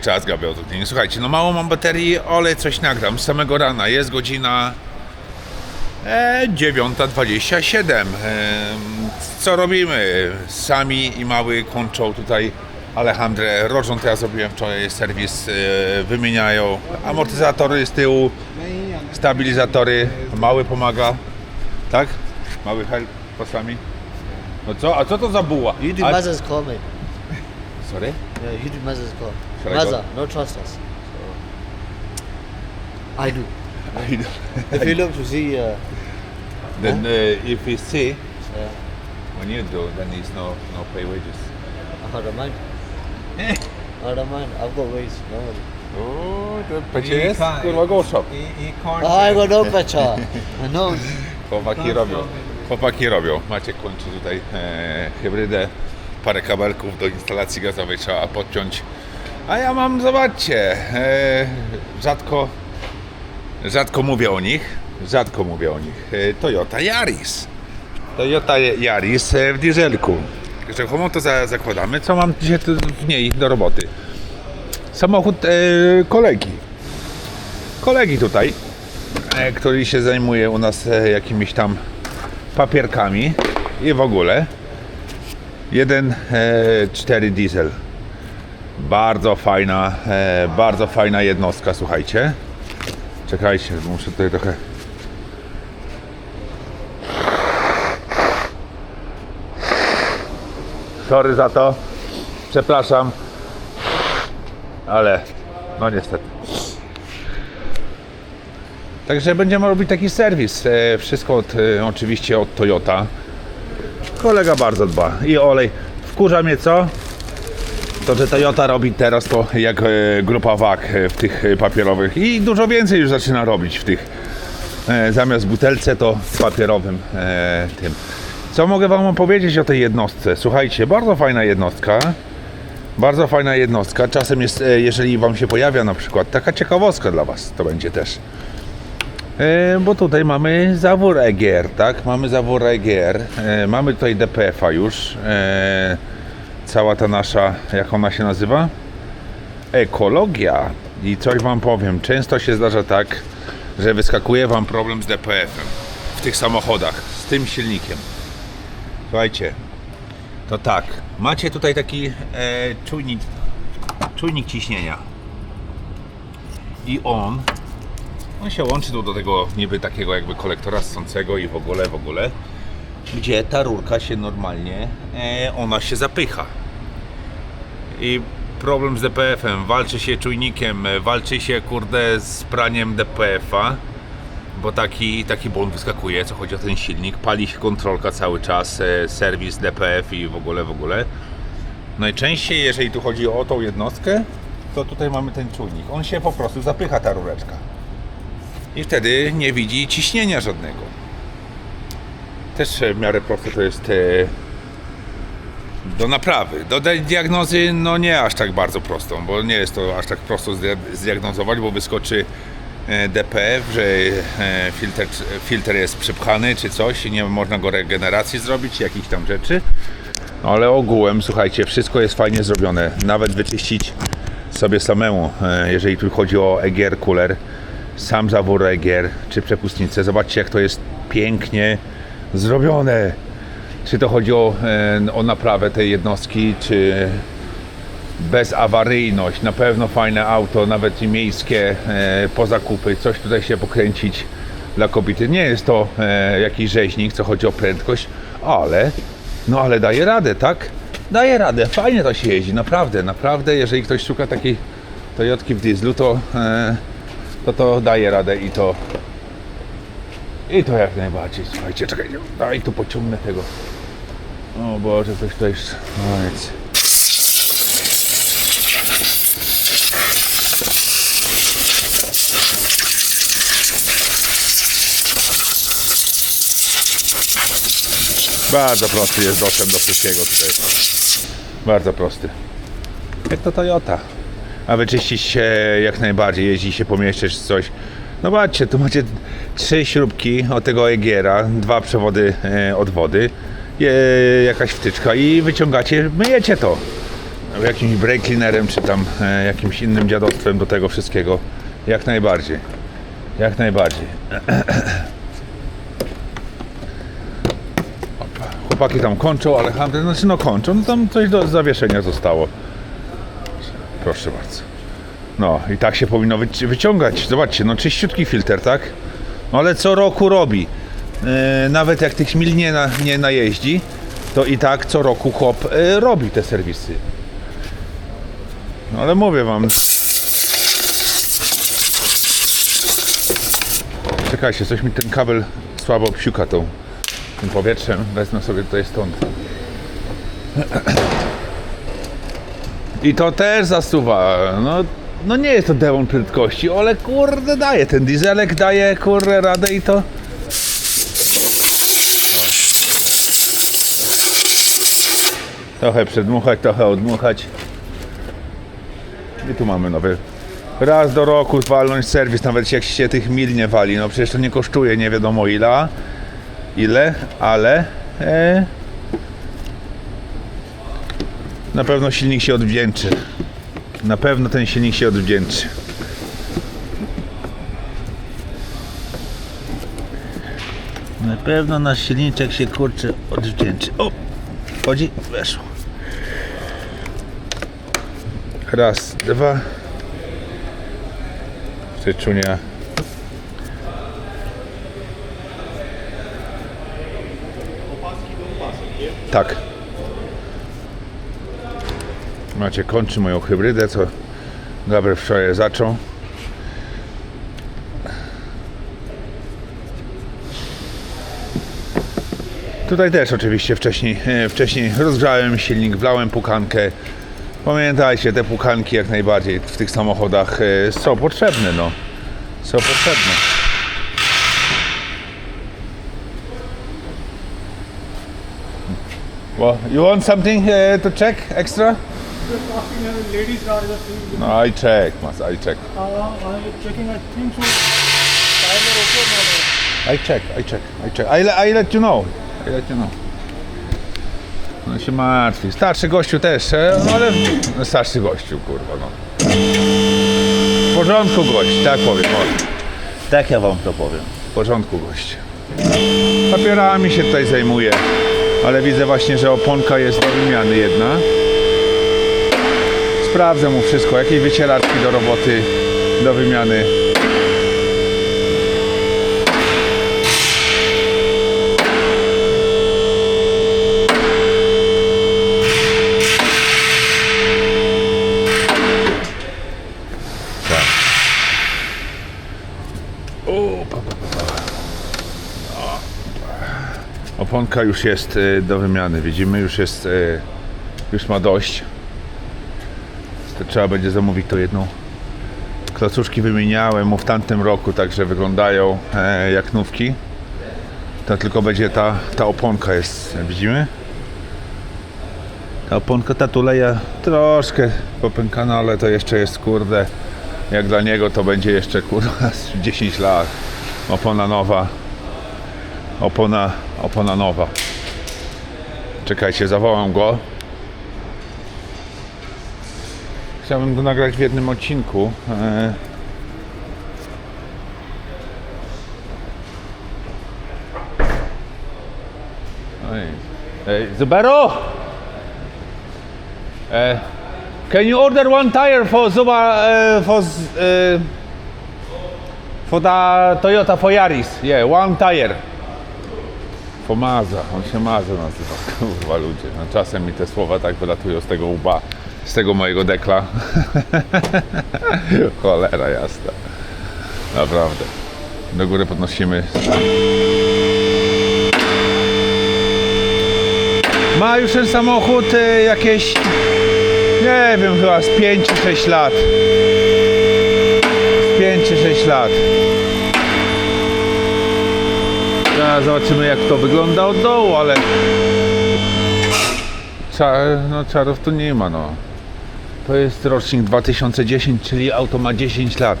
Czas to dzień. Słuchajcie, no mało mam baterii, ale coś nagram z samego rana. Jest godzina e, 9.27. E, co robimy? Sami i mały kończą tutaj Alejandrę. Rożą to ja zrobiłem wczoraj serwis, e, wymieniają amortyzatory z tyłu, stabilizatory. Mały pomaga, tak? Mały help czasami. No co? A co to za buła? You do A- call, mate. Sorry? Yeah, you do call. Shall I go? no trust us. So. I do. If you look to see, uh, Then uh, if you see, yeah, when you do, then it's no no pay wages. I don't mind. I don't mind. I've got ways. No worry. O, to I będzie jest, can't- kurwa, gorsza. I, i. Oh, I got no. I know. Chłopaki robią, chłopaki robią. Macie kończy tutaj e, hybrydę, parę kabelków do instalacji gazowej trzeba podciąć. A ja mam, zobaczcie, e, rzadko, rzadko mówię o nich, rzadko mówię o nich. E, Toyota Yaris. Toyota Yaris e, w dieselku. Homon to za, zakładamy. Co mam dzisiaj w niej do roboty? Samochód e, kolegi. Kolegi tutaj, e, który się zajmuje u nas e, jakimiś tam papierkami i w ogóle. 1.4 diesel. Bardzo fajna, e, bardzo fajna jednostka, słuchajcie. Czekajcie, muszę tutaj trochę. Sorry za to. Przepraszam. Ale no niestety. Także będziemy robić taki serwis. E, Wszystko od, e, oczywiście od Toyota. Kolega bardzo dba. I olej. Wkurza mnie co? To, że Toyota robi teraz to jak e, grupa WAG e, w tych e, papierowych i dużo więcej już zaczyna robić w tych zamiast butelce to w papierowym tym. Co mogę Wam opowiedzieć o tej jednostce? Słuchajcie, bardzo fajna jednostka. Bardzo fajna jednostka. Czasem jest, jeżeli Wam się pojawia na przykład taka ciekawostka dla Was, to będzie też. Bo tutaj mamy zawór EGR, tak? Mamy zawór EGR, mamy tutaj DPF-a już. Cała ta nasza, jak ona się nazywa? Ekologia. I coś Wam powiem, często się zdarza tak, że wyskakuje Wam problem z DPF-em w tych samochodach, z tym silnikiem. Słuchajcie, to tak, macie tutaj taki e, czujnik, czujnik ciśnienia. I on on się łączy tu do tego niby takiego jakby kolektora ssącego i w ogóle, w ogóle, gdzie ta rurka się normalnie, e, ona się zapycha. I problem z DPF-em, walczy się czujnikiem, e, walczy się kurde z praniem DPF-a, bo taki, taki błąd wyskakuje, co chodzi o ten silnik, pali się kontrolka cały czas, e, serwis DPF i w ogóle, w ogóle. Najczęściej, jeżeli tu chodzi o tą jednostkę, to tutaj mamy ten czujnik. On się po prostu zapycha, ta rureczka i wtedy nie widzi ciśnienia żadnego. Też e, w miarę proste to jest e, do naprawy. Do di- diagnozy no nie aż tak bardzo prostą, bo nie jest to aż tak prosto zdia- zdiagnozować, bo wyskoczy e, DPF, że filtr, filtr jest przypchany czy coś i nie można go regeneracji zrobić, jakichś tam rzeczy. No, Ale ogółem, słuchajcie, wszystko jest fajnie zrobione. Nawet wyczyścić sobie samemu, jeżeli tu chodzi o EGR cooler, sam zawór EGR czy przepustnicę. Zobaczcie, jak to jest pięknie zrobione. Czy to chodzi o, e, o naprawę tej jednostki, czy bezawaryjność. Na pewno fajne auto, nawet i miejskie, e, po zakupy, coś tutaj się pokręcić dla kobiety. Nie jest to e, jakiś rzeźnik, co chodzi o prędkość, ale no ale daje radę, tak? Daje radę, fajnie to się jeździ, naprawdę, naprawdę, jeżeli ktoś szuka takiej Toyotki w dieslu, to, e, to to daje radę i to i to jak najbardziej, słuchajcie, czekajcie, daj tu pociągnę tego. O Boże, coś to jest, no nic. Bardzo prosty jest dostęp do wszystkiego tutaj. Bardzo prosty. Jak to Toyota. A wyczyścić się jak najbardziej, jeździ się pomieszczeć czy coś. No patrzcie, tu macie trzy śrubki od tego Egiera, dwa przewody e, od wody, jakaś wtyczka i wyciągacie, myjecie to. jakimś brake cleanerem, czy tam e, jakimś innym dziadostwem do tego wszystkiego. Jak najbardziej. Jak najbardziej. Opa. Chłopaki tam kończą, ale handel, znaczy no kończą, no tam coś do zawieszenia zostało. Proszę bardzo. No i tak się powinno wyci- wyciągać. Zobaczcie, no czyściutki filtr, tak? Ale co roku robi. E, nawet jak tych mil nie, na, nie najeździ, to i tak co roku chłop e, robi te serwisy. No ale mówię wam. Czekajcie, coś mi ten kabel słabo psiuka tą, tym powietrzem. Wezmę sobie tutaj stąd. I to też zasuwa. No, no nie jest to demon prędkości, ale kurde daje. Ten dieselek daje kurde radę i to. Trochę przedmuchać, trochę odmuchać. I tu mamy nowy. Raz do roku walnąć serwis, nawet jak się tych mil nie wali. No przecież to nie kosztuje nie wiadomo ile. Ile, ale e, na pewno silnik się odwdzięczy. Na pewno ten silnik się odwdzięczy. Na pewno nasz silniczek się kurczę odwdzięczy. O! Chodzi? Weszło. Raz, dwa. Styczunia. Tak. Macie kończy moją hybrydę, co Gabriel wczoraj zaczął. Tutaj też oczywiście wcześniej, e, wcześniej rozgrzałem silnik, wlałem pukankę. Pamiętajcie, te pukanki jak najbardziej w tych samochodach e, są potrzebne, no. Są potrzebne. Well, you want something uh, to check extra? A. No, I check, mas I check. Uh, I'm checking. I think so. Tyler Oppo model. I check, I check, I check. I, le- I let you know. I let you know. No się martwi. Starszy gościu też, e, no ale no, starszy gościu, kurwa, no. W porządku gość, tak powiem. O. Tak ja wam to powiem. W porządku gość. Papierami się tutaj zajmuje, ale widzę właśnie, że oponka jest do wymiany jedna. Sprawdzę mu wszystko, jakieś wycieraczki do roboty, do wymiany. O. Oponka już jest y, do wymiany, widzimy, już jest, y, już ma dość. Trzeba będzie zamówić to jedną. Klocuszki wymieniałem mu w tamtym roku, także wyglądają e, jak nówki. To tylko będzie ta, ta oponka jest, widzimy? Ta oponka, ta tuleja troszkę popękana, ale to jeszcze jest kurde. Jak dla niego to będzie jeszcze kurwa z 10 lat. Opona nowa. Opona, opona nowa. Czekajcie, zawołam go. Chciałbym go nagrać w jednym odcinku. E. Ej, Zubaru! E, can you order one tire for Zuba, uh, for, uh, for the Toyota for Yaris? Yeah, one tire. For Maza, on się Maza nazywa, kurwa ludzie. No, czasem mi te słowa tak wylatują z tego łba, z tego mojego dekla. Cholera jasna. Naprawdę. Do góry podnosimy. Ma już ten samochód y, jakieś, nie wiem, chyba z 5 czy 6 lat. Z 5 czy 6 lat. Teraz zobaczymy jak to wygląda od dołu, ale Cza, no, czarów tu nie ma, no. To jest rocznik 2010, czyli auto ma 10 lat.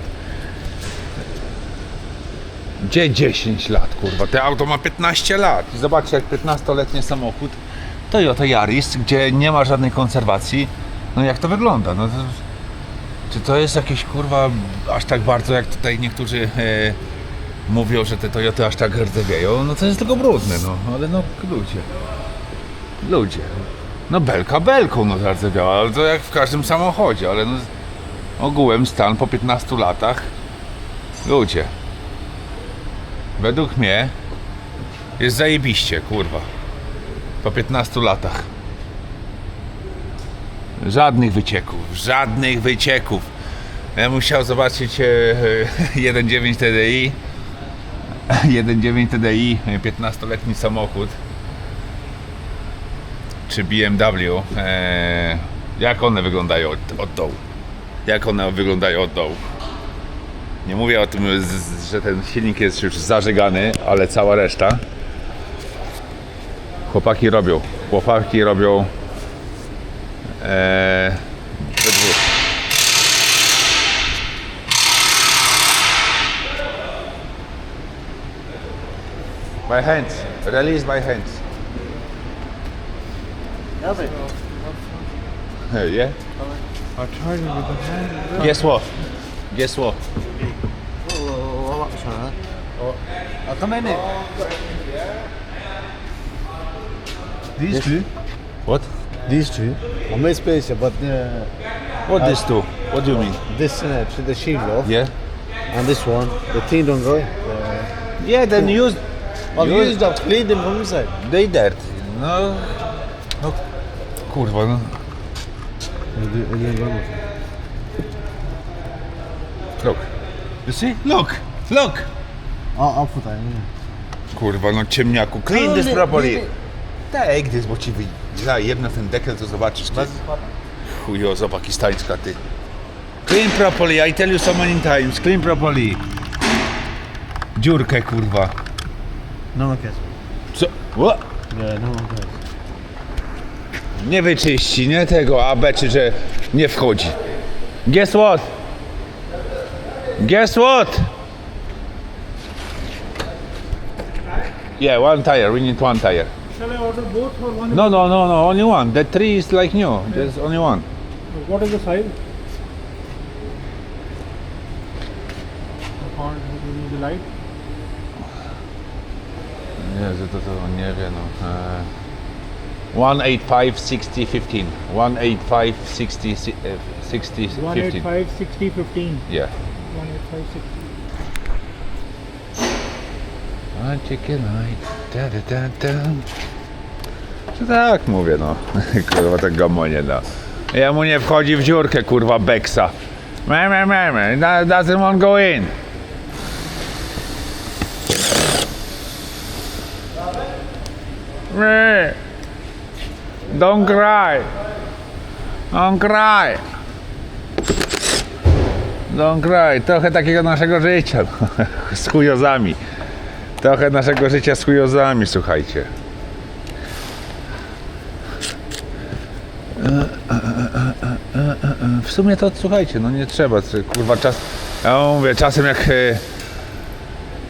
Gdzie 10 lat, kurwa? Te auto ma 15 lat. Zobaczcie, jak 15-letni samochód Toyota Yaris, gdzie nie ma żadnej konserwacji, No jak to wygląda? No to, czy to jest jakieś kurwa aż tak bardzo jak tutaj niektórzy e, mówią, że te Toyoty aż tak rdzewieją? No to jest tylko brudne, no ale no ludzie. Ludzie. No belka belką no zardzewiała, ale to jak w każdym samochodzie, ale no ogółem stan po 15 latach ludzie. Według mnie jest zajebiście, kurwa. Po 15 latach. Żadnych wycieków, żadnych wycieków. Ja musiał zobaczyć e, e, 1.9 TDI. 1.9 TDI, 15-letni samochód. Czy BMW. E, jak one wyglądają od, od dołu? Jak one wyglądają od dołu? Nie mówię o tym, że ten silnik jest już zażegany, ale cała reszta. Chłopaki robią. Chłopaki robią e, we. My hands. Release my hands. Nothing. Hey, yeah? I tried it with the hand. Guess what? Guess what? Oh, what's that? Oh, I'll come in it. These two? What? These two. I made space, but uh, What this two? What do you mean? this uh, to the shield off, Yeah? and this one, the thing don't go. Uh, Yeah, then use. I've use- used up, cleaned them from inside. They dirt. No. No. Kurwa, no. Look. You see? Look! Look! I'll, I'll put that in. Kurwa, no ciemniaku. Clean No, this nie- properly. Take this, bo ci wyjdzie jedna ten dekel, to zobaczysz ty. Chujozo pakistańska, ty. Clean properly, I tell you so many times. Clean properly. Dziurkę, kurwa. No one cares. Co? What? Yeah, no one cares. Nie wyczyści, nie tego, a beczy, że nie wchodzi. Guess what? Guess what? Yeah, one tire. We need one tire. Shall I order both or one? No, no, no, no. Only one. The three is like new. There's only one. What is the size? The light. Jezu, to to nie wie, no. E, 185, 60, 15. 185, 60, si- e, 60, 15. 185, 60, 15. Yeah. 185, 60. A chicken light. Da, da, da, da. Czy tak mówię, no. Kurwa, tak gamonie, no. Ja mu nie wchodzi w dziurkę, kurwa, Beksa. Me, me, me, me. Da- Doesn't want go in. Me. Don't cry. Don't cry. Don't cry. Trochę takiego naszego życia. Z chujozami. Trochę naszego życia z chujozami, słuchajcie. W sumie to słuchajcie, no nie trzeba, kurwa czas. Ja mówię, czasem jak.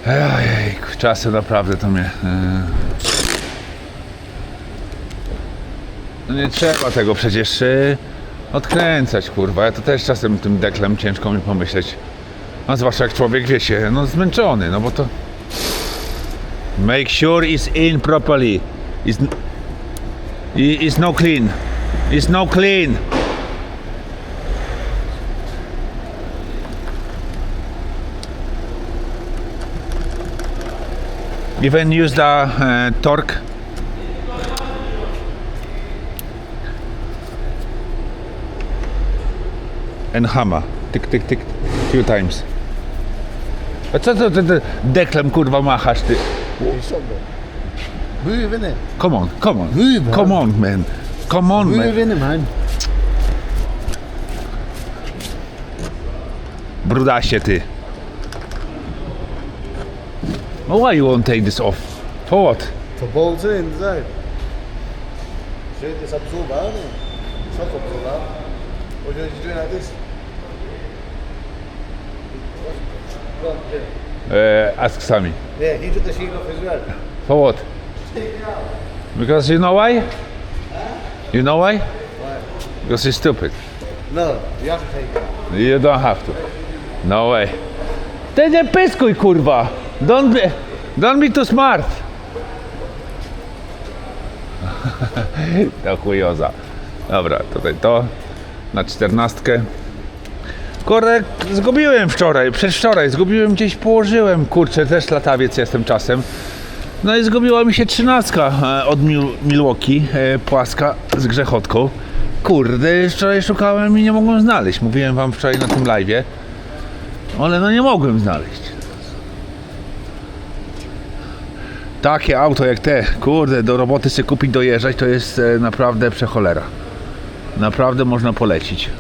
e, Ojej, czasem naprawdę to mnie. e, No nie trzeba tego przecież e, odkręcać, kurwa. Ja to też czasem tym deklem ciężko mi pomyśleć. A zwłaszcza jak człowiek wie się, no zmęczony, no bo to. Make sure it's in properly. It's, it's no clean. It's no clean. Even use the uh, torque. And hammer. Tyk, tyk, tyk. Few times. A co to ty, ty deklem kurwa machasz ty? Move in it. Come on, come on. Move. Come on, man. Come on, Move man. in it, man. Brudasie ty. Oh, why you won't take this off? For what? To bolt it inside. Should this absorb out of it? Shock absorb out. Or do you do it like this? Go on, yeah. Uh, ask Sami. Yeah, he took the sheet off as well. For what? Because you know why? You know why? Why? Because you're stupid. No, you have to take it. You don't have to. No way. Ty nie pyskuj, kurwa! Don't be, don't be too smart! to chujoza. Dobra, tutaj to na czternastkę. Korek zgubiłem wczoraj, przedwczoraj, zgubiłem gdzieś, położyłem, kurczę, też latawiec jestem czasem. No i zgubiła mi się trzynastka e, od Mil- Milwaukee, e, płaska z grzechotką. Kurde, wczoraj szukałem i nie mogłem znaleźć. Mówiłem wam wczoraj na tym live'ie, ale no nie mogłem znaleźć. Takie auto jak te, kurde, do roboty sobie kupić, dojeżdżać, to jest e, naprawdę przecholera. Naprawdę można polecić.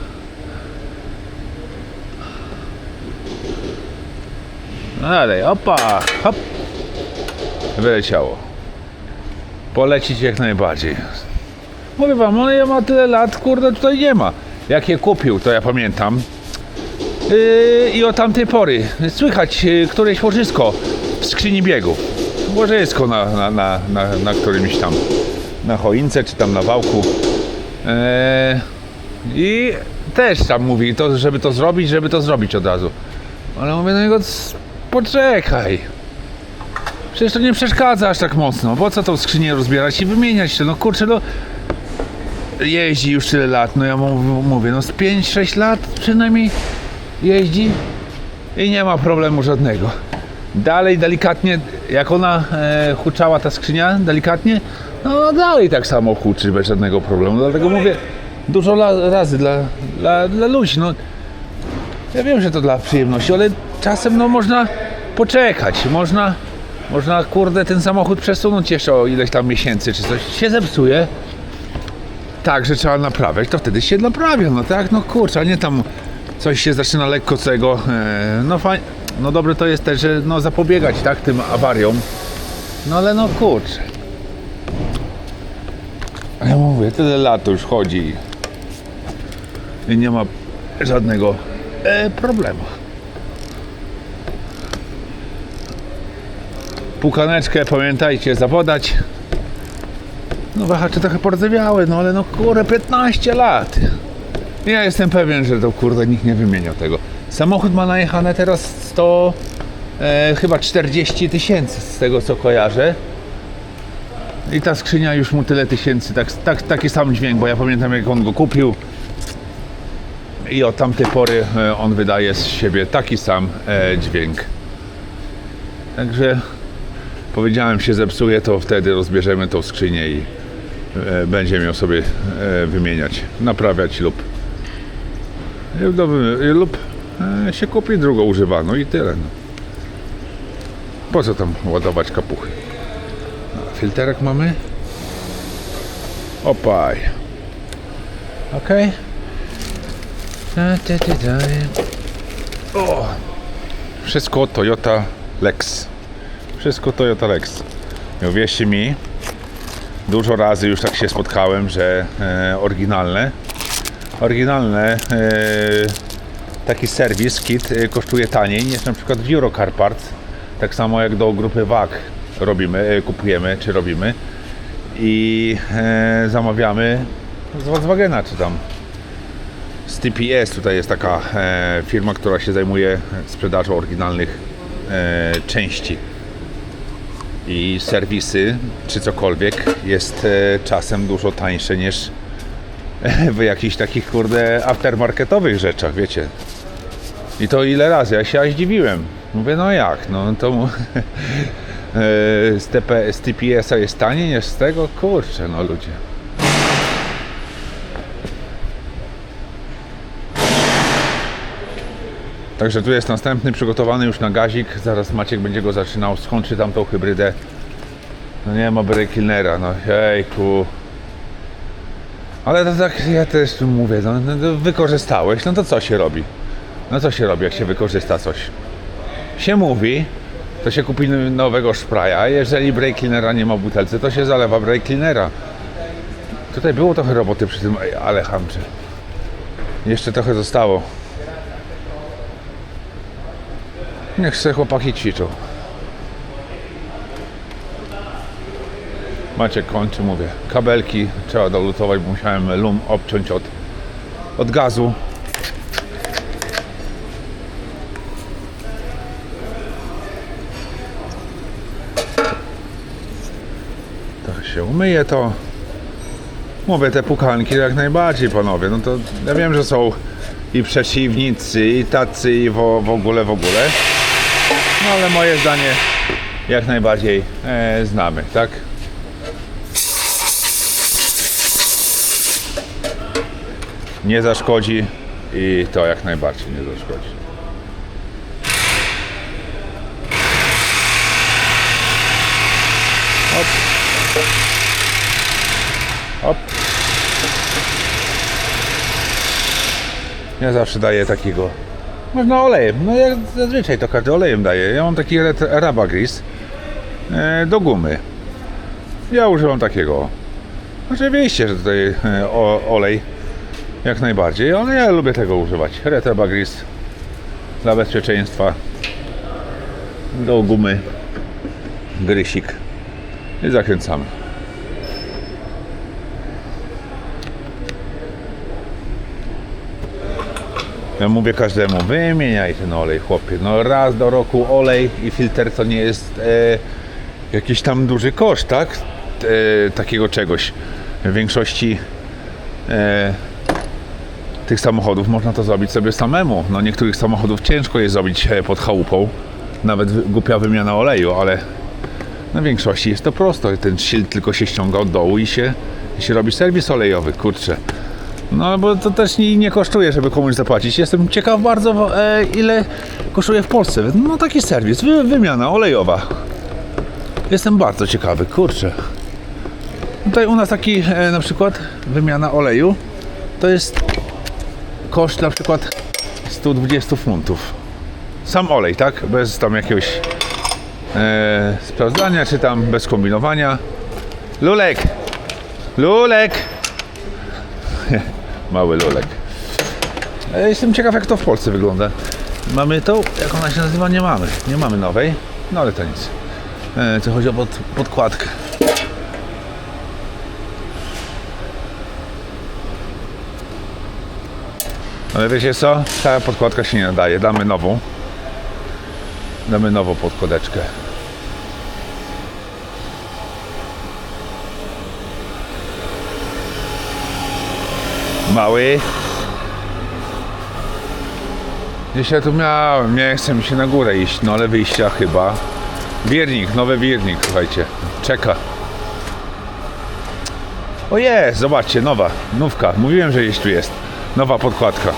No dalej, opa, hop. Wyleciało. Polecić jak najbardziej. Mówię wam, on ma tyle lat, kurde, tutaj nie ma. Jak je kupił, to ja pamiętam. Yy, I od tamtej pory słychać yy, któreś łożysko w skrzyni biegów. Łożysko na, na, na, na, na którymś tam, na choince czy tam na wałku. Yy, I też tam mówi, to, żeby to zrobić, żeby to zrobić od razu. Ale mówię do niego, "C- poczekaj. Przecież to nie przeszkadza aż tak mocno. Po co tą skrzynię rozbierać i wymieniać to? No kurczę, no jeździ już tyle lat, no ja mu mówię, no z 5-6 lat przynajmniej jeździ i nie ma problemu żadnego. Dalej delikatnie, jak ona e, huczała ta skrzynia, delikatnie, no dalej tak samo huczy bez żadnego problemu. Dlatego mówię, dużo la, razy dla, dla, dla ludzi, no ja wiem, że to dla przyjemności, ale czasem no można poczekać, można, można kurde ten samochód przesunąć jeszcze o ileś tam miesięcy czy coś, się zepsuje, tak, że trzeba naprawiać, to wtedy się naprawia, no tak, no kurczę, a nie tam coś się zaczyna lekko cego, e, no fajnie, no dobre to jest też, że no zapobiegać, tak, tym awariom, no ale no kurczę. Ja mówię, tyle lat już chodzi i nie ma żadnego e, problemu. Pukaneczkę pamiętajcie zapodać. No wahacze trochę pordzewiały, no ale no kurde 15 lat. Ja jestem pewien, że to kurde nikt nie wymieniał tego. Samochód ma najechane teraz 100, e, chyba 40 tysięcy z tego co kojarzę. I ta skrzynia już mu tyle tysięcy, tak, tak, taki sam dźwięk, bo ja pamiętam jak on go kupił. I od tamtej pory e, on wydaje z siebie taki sam e, dźwięk. Także powiedziałem się zepsuje, to wtedy rozbierzemy tą skrzynię i e, będziemy ją sobie e, wymieniać, naprawiać lub lub, lub e, się kupi drugą używaną i tyle. No. Po co tam ładować kapuchy? A, Filterek mamy? Opaj. Da. O! Wszystko Toyota Lex. Wszystko Toyota Lex. I uwierzcie mi, dużo razy już tak się spotkałem, że e, oryginalne, oryginalne e, taki serwis, kit e, kosztuje taniej niż na przykład w Eurocar Parts. Tak samo jak do grupy WAG robimy, e, kupujemy czy robimy i e, zamawiamy z Volkswagena czy tam z TPS. Tutaj jest taka e, firma, która się zajmuje sprzedażą oryginalnych e, części i serwisy, czy cokolwiek jest e, czasem dużo tańsze niż w jakichś takich kurde aftermarketowych rzeczach, wiecie. I to ile razy, ja się aż zdziwiłem. Mówię, no jak, no to e, z, z TPS-a jest taniej niż z tego? Kurczę, no ludzie. Także tu jest następny przygotowany już na gazik. Zaraz Maciek będzie go zaczynał. Skończy tam tą hybrydę. No nie ma breakillera, no jejku. Ale to tak, ja też tu mówię, no, no, no wykorzystałeś, no to co się robi? No co się robi, jak się wykorzysta coś? Się mówi, to się kupi nowego szpraja, jeżeli breaklinera nie ma w butelce, to się zalewa breaklinera. Tutaj było trochę roboty przy tym ej, Alejandrze. Jeszcze trochę zostało. Niech se chłopaki ćwiczą. Maciek kończy, mówię. Kabelki trzeba dolutować, bo musiałem lum obciąć od od gazu. To się umyje to. Mówię, te pukanki jak najbardziej, panowie. No to ja wiem, że są i przeciwnicy, i tacy, i w, w ogóle, w ogóle. No ale moje zdanie jak najbardziej e, znamy, tak? Nie zaszkodzi i to jak najbardziej nie zaszkodzi. Hop. Hop. Ja zawsze daję takiego. Można olejem. No jak zazwyczaj to każdy olejem daje. Ja mam taki ret- Rabagris e, do gumy. Ja używam takiego. Oczywiście, że tutaj e, olej jak najbardziej, ale ja lubię tego używać. Retrobagris dla bezpieczeństwa. Do gumy. Grysik. I zakręcamy. Ja mówię każdemu, wymieniaj ten olej, chłopie. No raz do roku olej i filtr to nie jest e, jakiś tam duży koszt, tak? E, takiego czegoś. W większości e, tych samochodów można to zrobić sobie samemu. No niektórych samochodów ciężko jest zrobić e, pod chałupą. Nawet głupia wymiana oleju, ale na większości jest to prosto. Ten szyld tylko się ściąga od dołu i się, i się robi serwis olejowy, kurczę. No bo to też nie, nie kosztuje, żeby komuś zapłacić. Jestem ciekaw bardzo, e, ile kosztuje w Polsce. No taki serwis, wy, wymiana olejowa. Jestem bardzo ciekawy, kurczę. Tutaj u nas taki e, na przykład wymiana oleju to jest koszt na przykład 120 funtów. Sam olej, tak? Bez tam jakiegoś e, sprawdzania, czy tam bez kombinowania. Lulek! Lulek! Mały lulek. E, Jestem ciekaw, jak to w Polsce wygląda. Mamy tą, jak ona się nazywa? Nie mamy. Nie mamy nowej. No ale to nic. E, Co chodzi o pod, podkładkę. Ale wiecie co? Ta podkładka się nie nadaje. Damy nową. Damy nową podkładeczkę. Mały. Gdzieś ja tu miałem, nie chcę mi się na górę iść, no ale wyjścia chyba. Wiernik, nowy wiernik, słuchajcie, czeka. O jest, zobaczcie, nowa, nówka, mówiłem, że gdzieś tu jest, nowa podkładka.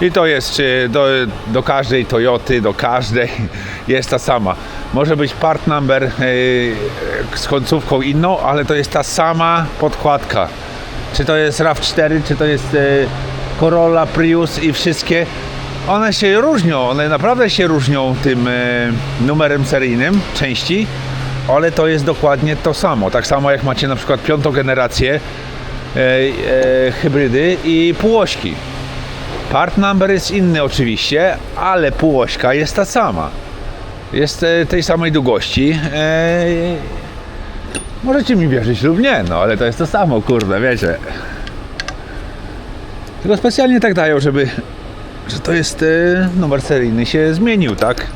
I to jest czy do, do każdej Toyoty, do każdej jest ta sama. Może być part number yy, z końcówką inną, ale to jest ta sama podkładka. Czy to jest RAV4, czy to jest yy, Corolla, Prius i wszystkie. One się różnią, one naprawdę się różnią tym yy, numerem seryjnym części, ale to jest dokładnie to samo. Tak samo jak macie na przykład piątą generację yy, yy, hybrydy i półośki. Part number jest inny oczywiście, ale półośka jest ta sama. Jest e, tej samej długości. E, możecie mi wierzyć lub nie, no ale to jest to samo, kurde, wiecie. Tylko specjalnie tak dają, żeby że to jest e, numer seryjny się zmienił, tak?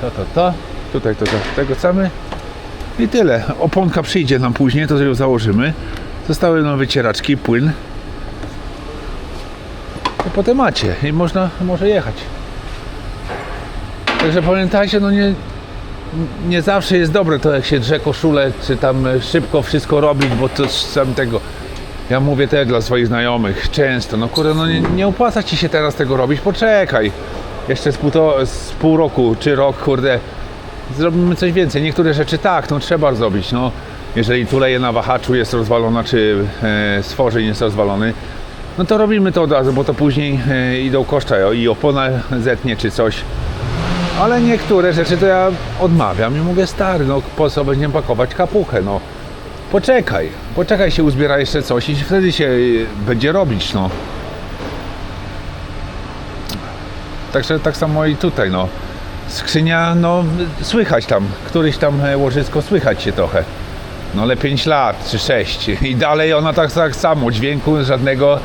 To, to, to. Tutaj to, to tego samy. I tyle. Oponka przyjdzie nam później, to ją założymy. Zostały nam wycieraczki, płyn to po temacie i można może jechać. Także pamiętajcie, no nie, nie zawsze jest dobre to jak się drze koszulę, czy tam szybko wszystko robić, bo to sam tego. Ja mówię też dla swoich znajomych często, no kurde, no nie, nie opłaca ci się teraz tego robić, poczekaj. Jeszcze z pół, z pół roku czy rok, kurde, zrobimy coś więcej. Niektóre rzeczy tak, no trzeba zrobić, no. Jeżeli tuleje na wahaczu jest rozwalona, czy e, stworzeń jest rozwalony, no to robimy to od razu, bo to później e, idą koszta i opona zetnie czy coś. Ale niektóre rzeczy to ja odmawiam i mówię stary, no po co będziemy pakować kapuchę, no. Poczekaj, poczekaj się uzbiera jeszcze coś i wtedy się e, będzie robić, no. Także tak samo i tutaj, no. Skrzynia, no słychać tam, któryś tam e, łożysko słychać się trochę. No ale 5 lat czy 6 i dalej ona tak, tak samo, dźwięku żadnego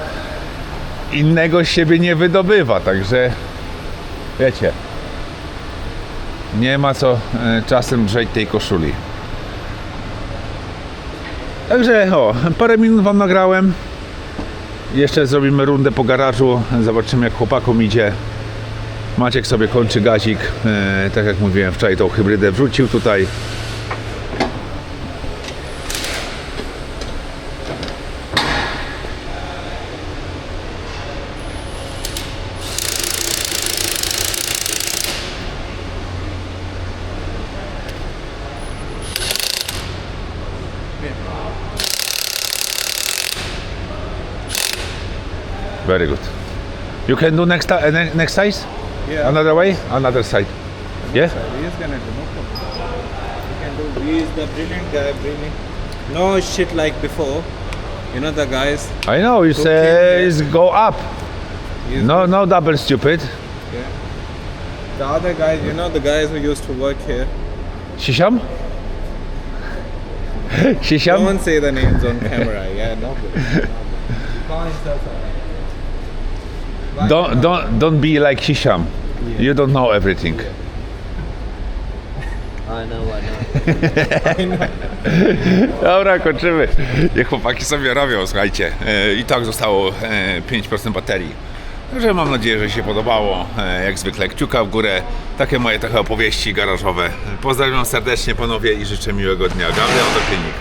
innego z siebie nie wydobywa, także wiecie, nie ma co e, czasem drzeć tej koszuli. Także o, parę minut wam nagrałem. Jeszcze zrobimy rundę po garażu, zobaczymy jak chłopakom idzie. Maciek sobie kończy gazik, e, tak jak mówiłem wczoraj tą hybrydę wrzucił tutaj. You can do next, ti- uh, ne- next size? Yeah. Another way? Another side. Yeah? He is gonna do no problem. He can do. He is the brilliant guy, brilliant. No shit like before. You know the guys. I know, it's, Okay, uh, yeah. it's go up. He's No, no double stupid. Yeah. The other guys, you know the guys who used to work here. Shisham. Shisham. Don't say the names on camera. Yeah, no. good. Don't, don't, don't be like Sisiam. You don't know everything. I know, I know. Dobra, kończymy. Niech chłopaki sobie robią, słuchajcie. E, I tak zostało e, 5% baterii. Także mam nadzieję, że się podobało. E, Jak zwykle kciuka w górę. Takie moje trochę opowieści garażowe. Pozdrawiam serdecznie panowie i życzę miłego dnia. Gabriel Otopienik.